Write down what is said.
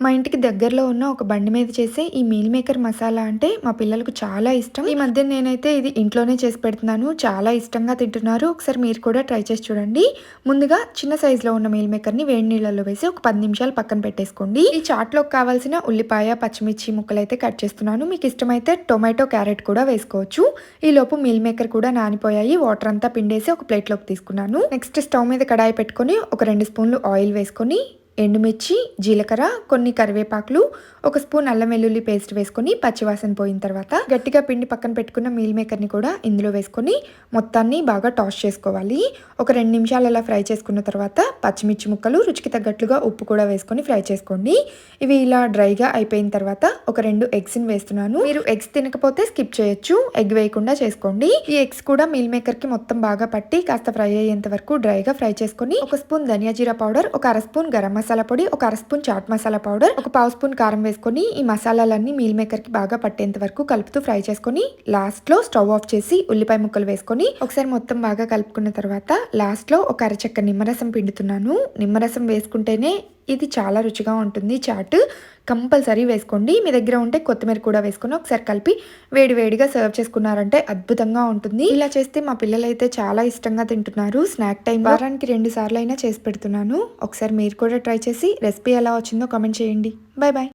మా ఇంటికి దగ్గరలో ఉన్న ఒక బండి మీద చేసే ఈ మీల్ మేకర్ మసాలా అంటే మా పిల్లలకు చాలా ఇష్టం. ఈ మధ్య నేనైతే ఇది ఇంట్లోనే చేసి పెడుతున్నాను. చాలా ఇష్టంగా తింటున్నారు. ఒకసారి మీరు కూడా ట్రై చేసి చూడండి. ముందుగా చిన్న సైజులో ఉన్న మీల్ మేకర్ని వేడి నీళ్ళలో వేసి ఒక పది నిమిషాలు పక్కన పెట్టేసుకోండి. ఈ చాట్లోకి కావాల్సిన ఉల్లిపాయ పచ్చిమిర్చి ముక్కలు అయితే కట్ చేస్తున్నాను. మీకు ఇష్టమైతే టొమాటో క్యారెట్ కూడా వేసుకోవచ్చు. ఈ లోపు మీల్ మేకర్ కూడా నానిపోయాయి. వాటర్ అంతా పిండేసి ఒక ప్లేట్లోకి తీసుకున్నాను. నెక్స్ట్ స్టవ్ మీద కడాయి పెట్టుకొని ఒక రెండు స్పూన్లు ఆయిల్ వేసుకొని ఎండుమిర్చి జీలకర్ర కొన్ని కరివేపాకులు ఒక స్పూన్ అల్లం వెల్లుల్లి పేస్ట్ వేసుకొని పచ్చివాసన పోయిన తర్వాత గట్టిగా పిండి పక్కన పెట్టుకున్న మీల్ మేకర్ని కూడా ఇందులో వేసుకొని మొత్తాన్ని బాగా టాస్ చేసుకోవాలి. ఒక రెండు నిమిషాలు అలా ఫ్రై చేసుకున్న తర్వాత పచ్చిమిర్చి ముక్కలు రుచికి తగ్గట్లుగా ఉప్పు కూడా వేసుకొని ఫ్రై చేసుకోండి. ఇవి ఇలా డ్రైగా అయిపోయిన తర్వాత ఒక రెండు ఎగ్స్ని వేస్తున్నాను. మీరు ఎగ్స్ తినకపోతే స్కిప్ చేయొచ్చు. ఎగ్ వేయకుండా చేసుకోండి. ఈ ఎగ్స్ కూడా మీల్ మేకర్కి మొత్తం బాగా పట్టి కాస్త ఫ్రై అయ్యేంత వరకు డ్రైగా ఫ్రై చేసుకొని ఒక స్పూన్ ధనియా జీరా పౌడర్ ఒక అర స్పూన్ గరం మసాలా పొడి ఒక అర స్పూన్ చాట్ మసాలా పౌడర్ ఒక పావు స్పూన్ కారం వేసుకొని ఈ మసాలాలన్నీ మీల్ మేకర్కి బాగా పట్టేంత వరకు కలుపుతూ ఫ్రై చేసుకొని లాస్ట్లో స్టవ్ ఆఫ్ చేసి ఉల్లిపాయ ముక్కలు వేసుకొని ఒకసారి మొత్తం బాగా కలుపుకున్న తర్వాత లాస్ట్లో ఒక అరచక్క నిమ్మరసం పిండుతున్నాను. నిమ్మరసం వేసుకుంటేనే ఇది చాలా రుచిగా ఉంటుంది. చాట్ కంపల్సరీ వేసుకోండి. మీ దగ్గర ఉంటే కొత్తిమీర కూడా వేసుకొని ఒకసారి కలిపి వేడివేడిగా సర్వ్ చేసుకున్నారంటే అద్భుతంగా ఉంటుంది. ఇలా చేస్తే మా పిల్లలైతే చాలా ఇష్టంగా తింటున్నారు. స్నాక్ టైం వారానికి రెండు సార్లు అయినా చేసి పెడుతున్నాను. ఒకసారి మీరు కూడా ట్రై చేసి రెసిపీ ఎలా వచ్చిందో కామెంట్ చేయండి. Bye bye